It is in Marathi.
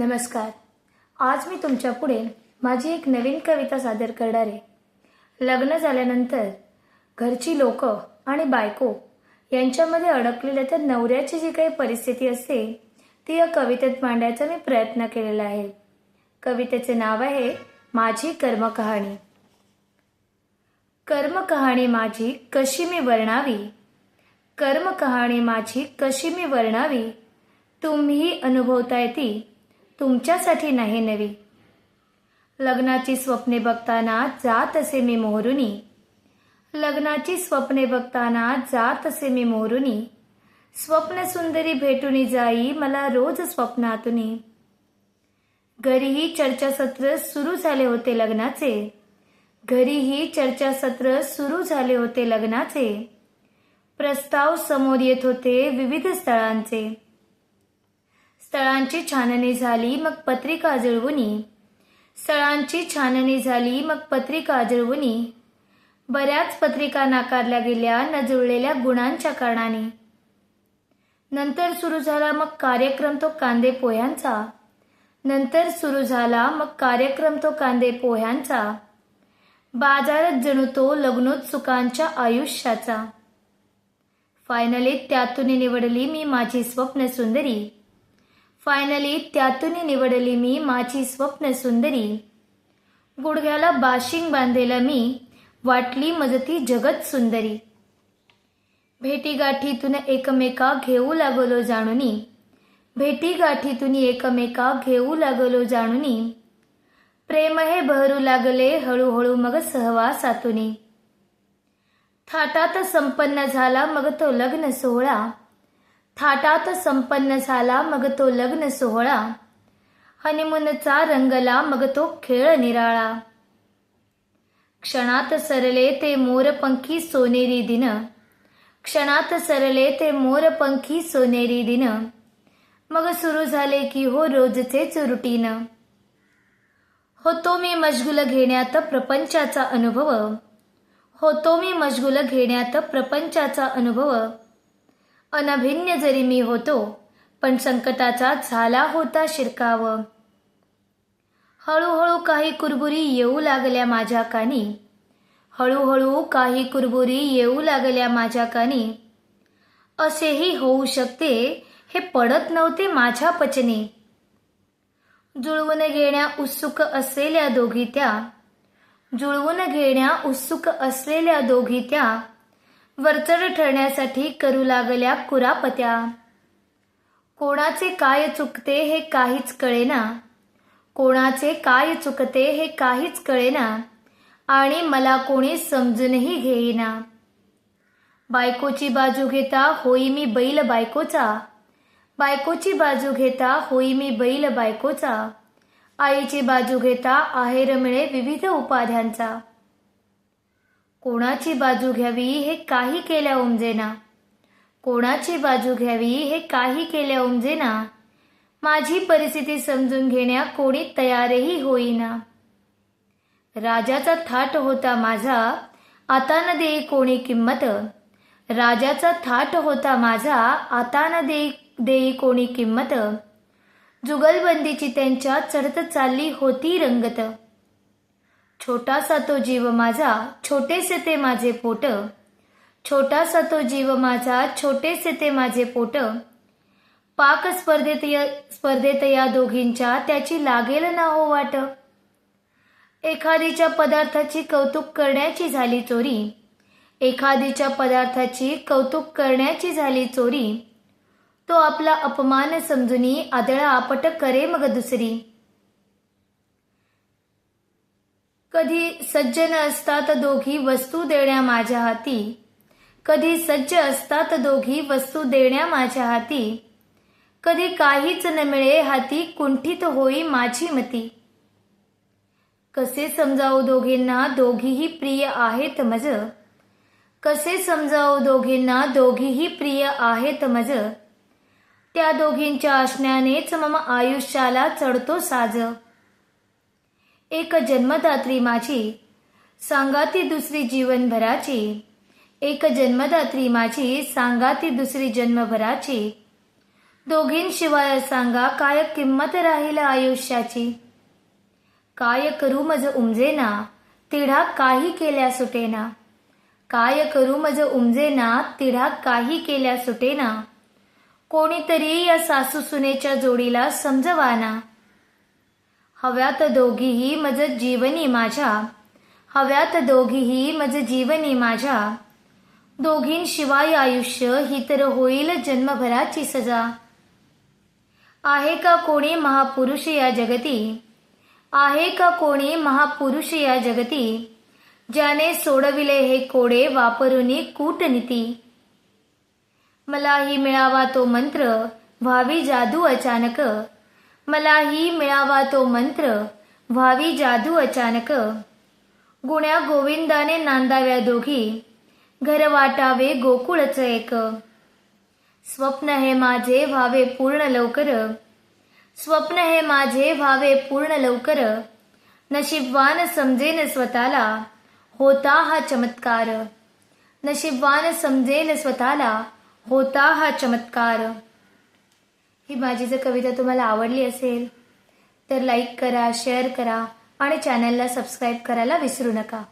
नमस्कार. आज मी तुमच्यापुढे माझी एक नवीन कविता सादर करणार आहे. लग्न झाल्यानंतर घरची लोक आणि बायको यांच्यामध्ये अडकलेल्या तर नवऱ्याची जी काही परिस्थिती असते ती या कवितेत मांडायचा मी प्रयत्न केलेला आहे. कवितेचे नाव आहे माझी कर्मकहाणी. कर्मकहाणी माझी कशी मी वर्णावी? कर्मकहाणी माझी कशी मी वर्णावी? तुम्ही अनुभवताय ती. तुमच्यासाठी नाही नवी लग्नाची स्वप्ने बघताना जात असे मी मोहरुनी. लग्नाची स्वप्ने बघताना जात असे मी मोहरुनी. स्वप्न सुंदरी भेटूनी जाई मला रोज स्वप्नातुनी. घरीही चर्चासत्र सुरू झाले होते लग्नाचे. घरीही चर्चासत्र सुरू झाले होते लग्नाचे. प्रस्ताव समोर येत होते विविध स्थळांचे. स्थळांची छाननी झाली मग पत्रिका जळवुनी स्थळांची छाननी झाली मग पत्रिका जळवुनी बऱ्याच पत्रिका नाकारल्या गेल्या न जुळलेल्या गुणांच्या कारणाने. नंतर सुरू झाला मग कार्यक्रम तो कांदे पोह्यांचा. नंतर सुरू झाला मग कार्यक्रम तो कांदे पोह्यांचा. बाजारात जणू तो लग्नोत्सुकांच्या आयुष्याचा. फायनली त्यातून निवडली मी माझी स्वप्न सुंदरी. फायनली त्यातून निवडली मी माझी स्वप्न सुंदरी. गुडघ्याला बाशिंग बांधलेला मी वाटली मजती जगत सुंदरी. भेटीगाठीतून एकमेका घेऊ लागलो जाणूनी. भेटीगाठीतून एकमेका घेऊ लागलो जाणूनी. प्रेम हे बहरू लागले हळूहळू मग सहवासातुनी. थाटात संपन्न झाला मग तो लग्न सोहळा. थाटात संपन्न झाला मग तो लग्न सोहळा. हनीमूनचा रंगला मग तो खेळ निराळा. क्षणात सरले ते मोरपंखी सोनेरी दिन. क्षणात सरले ते मोरपंखी सोनेरी दिन. मग सुरू झाले की हो रोजचेच रुटीन. होतो मी मशगुल घेण्यात प्रपंचाचा अनुभव. होतो मी मशगुल घेण्यात प्रपंचाचा अनुभव. अनभिन्न जरी मी होतो पण संकटाचा झाला होता शिरकाव. हळूहळू काही कुरबुरी येऊ लागल्या माझ्या कानी. हळूहळू काही कुरबुरी येऊ लागल्या माझ्या कानी. असेही होऊ शकते हे पडत नव्हते माझ्या पचनी. जुळवून घेण्या उत्सुक असलेल्या दोघी त्या. जुळवून घेण्या उत्सुक असलेल्या दोघी त्या. वरचढ ठरण्यासाठी करू लागल्या कुरापत्या. कोणाचे काय चुकते हे काहीच कळेना. कोणाचे काय चुकते हे काहीच कळेना. आणि मला कोणी समजूनही घेईना. बायकोची बाजू घेता होई मी बैल बायकोचा. बायकोची बाजू घेता होई मी बैल बायकोचा. आईची बाजू घेता आहेर मिळे विविध उपाध्यांचा. कोणाची बाजू घ्यावी हे काही केल्या उमजेना? कोणाची बाजू घ्यावी हे काही केल्या उमजेना? माझी परिस्थिती समजून घेण्या कोणी तयारही होईना. राजाचा थाट होता माझा आता न देई कोणी किंमत. राजाचा थाट होता माझा आता न देई देई कोणी किंमत. जुगलबंदीची त्यांच्या चढत चालली होती रंगत. छोटासा तो जीव माझा छोटेसे ते माझे पोट. छोटासा तो जीव माझा छोटेसे ते माझे पोट. पाक स्पर्धेत या स्पर्धेत या दोघींच्या त्याची लागेल ना हो वाट. एखादीच्या पदार्थाची कौतुक करण्याची झाली चोरी. एखादीच्या पदार्थाची कौतुक करण्याची झाली चोरी. तो आपला अपमान समजूनी आदळा आपट करे मग दुसरी. कधी सज्जन असतात दोघी वस्तू देण्या माझ्या हाती. कधी सज्ज असतात दोघी वस्तू देण्या माझ्या हाती. कधी काहीच न मिळे हाती कुंठित होई माझी मती. कसे समजावू दोघींना दोघीही प्रिय आहेत मज. कसे समजावू दोघींना दोघीही प्रिय आहेत मज. त्या दोघींच्या असण्यानेच मम आयुष्याला चढतो साज. एक जन्मदात्री माझी. सांगा ती दुसरी जीवनभराची. एक जन्मदात्री माझी सांगा ती दुसरी जन्मभराची. दोघींशिवाय सांगा काय किंमत राहील आयुष्याची. काय करू मज उमजेना तिढा काही केल्या सुटेना. काय करू मज उमजेना तिढा काही केल्या सुटेना. कोणीतरी या सासू सुनेच्या जोडीला समजवाना. हव्यात दोघीही मज जीवनी माझ्या. हव्यात दोघीही मज जीवनी माझ्या. दोघींशिवाय आयुष्य ही तर होईल जन्मभराची सजा. आहे का कोणी महापुरुष या जगती? आहे का कोणी महापुरुष या जगती? ज्याने सोडविले हे कोडे वापरुनी कूटनीती. मलाही मिळावा तो मंत्र व्हावी जादू अचानक. मलाही मिळावा तो मंत्र. व्हावी जादू अचानक. गुण्या गोविंदाने नांदाव्या दोघी. घर वाटावे गोकुळच एक. स्वप्न हे माझे व्हावे पूर्ण लवकर. स्वप्न हे माझे व्हावे पूर्ण लवकर. नशीबवान समजेन स्वतःला. होता हा चमत्कार. नशीबवान समजेन स्वतःला. होता हा चमत्कार. ही माझी जर कविता तुम्हाला आवडली असेल तर लाईक करा शेअर करा आणि चॅनलला सबस्क्राईब करायला विसरू नका.